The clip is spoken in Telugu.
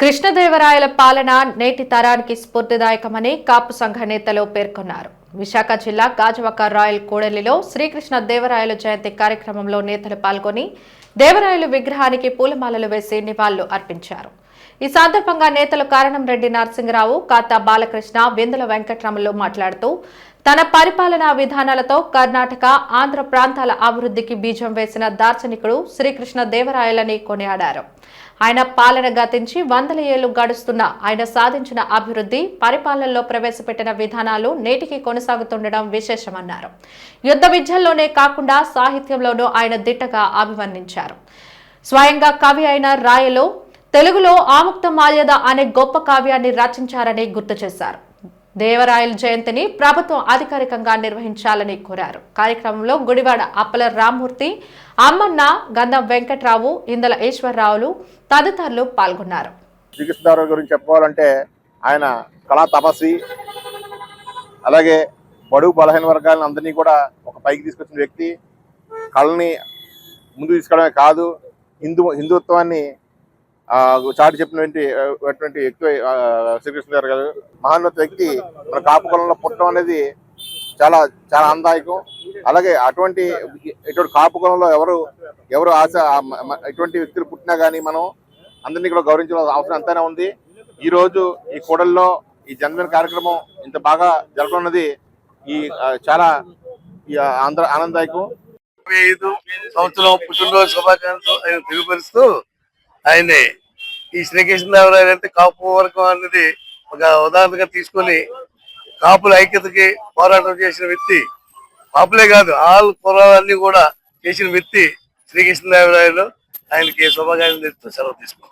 కృష్ణదేవరాయల పాలన నేటి తరానికి స్ఫూర్తిదాయకమని కాపు సంఘ నేతలు పేర్కొన్నారు. విశాఖ జిల్లా గాజువాక రాయల్ కూడలిలో శ్రీకృష్ణ దేవరాయల జయంతి కార్యక్రమంలో నేతలు పాల్గొని దేవరాయలు విగ్రహానికి పూలమాలలు వేసి నివాళులు అర్పించారు. ఈ సందర్భంగా నేతలు కారణం రెడ్డి నరసింహరావు కాతా బాలకృష్ణ వెందుల వెంకట్రాములు మాట్లాడుతూ తన పరిపాలనా విధానాలతో కర్ణాటక ఆంధ్ర ప్రాంతాల అభివృద్ధికి బీజం వేసిన దార్శనికుడు శ్రీకృష్ణ దేవరాయలని కొనియాడారు. ఆయన పాలన గతించి వందల ఏళ్ళు గడుస్తున్న ఆయన సాధించిన అభివృద్ధి పరిపాలనలో ప్రవేశపెట్టిన విధానాలు నేటికి కొనసాగుతుండడం విశేషమన్నారు. యుద్ధ విద్యల్లోనే కాకుండా సాహిత్యంలోనూ ఆయన దిట్టగా అభివర్ణించారు. స్వయంగా కవి అయిన రాయలు తెలుగులో ఆముక్త మాల్యద అనే గొప్ప కావ్యాన్ని రచించారని గుర్తు చేశారు. దేవరాయల జయంతిని ప్రభుత్వం అధికారికంగా నిర్వహించాలని కోరారు. కార్యక్రమంలో గుడివాడ అప్పల రామ్మూర్తి అమ్మన్న గంధం వెంకట్రావు ఇందల ఈశ్వరరావులు తదితరులు పాల్గొన్నారు. శ్రీకృష్ణదేవరాయ గురించి చెప్పుకోవాలంటే ఆయన కళా తపస్వి అలాగే బడుగు బలహీన వర్గాలను అందరినీ కూడా ఒక పైకి తీసుకొచ్చిన వ్యక్తి. కళని ముందు తీసుకోవడమే కాదు హిందూ హిందుత్వాన్ని చాటి చెప్పినటువంటి అటువంటి వ్యక్తి ఆ, శ్రీకృష్ణదేవరాయ గారు మహాన్నత వ్యక్తి మన కాపు కులంలో పుట్టడం అనేది చాలా చాలా ఆనందాయకం అలాగే అటువంటి ఇటువంటి కాపు కులంలో ఎవరు ఎవరు ఆశ ఇటువంటి వ్యక్తులు పుట్టినా కానీ మనం అందరినీ కూడా గౌరవించాల్సిన అవసరం ఎంతైనా ఉంది. ఈ రోజు ఈ కూడల్లో ఈ జన్మదిన కార్యక్రమం ఇంత బాగా జరగనున్నది ఈ చాలా ఈ ఐదు సంవత్సరం పుట్టినరోజు శుభాకాంక్షలు. తెలియపరుస్తూ ఆయన్ని ఈ శ్రీకృష్ణదేవరాయలు అంటే కాపు వర్గం అనేది ఒక ఉదాహరణగా తీసుకొని కాపుల ఐక్యతకి పోరాటం చేసిన వ్యక్తి. కాపులే కాదు ఆల్ కులాలన్నీ కూడా చేసిన వ్యక్తి శ్రీకృష్ణదేవరాయలు. ఆయనకి శుభాకాంక్షలు తెలుస్తూ సెలవు తీసుకుంటాం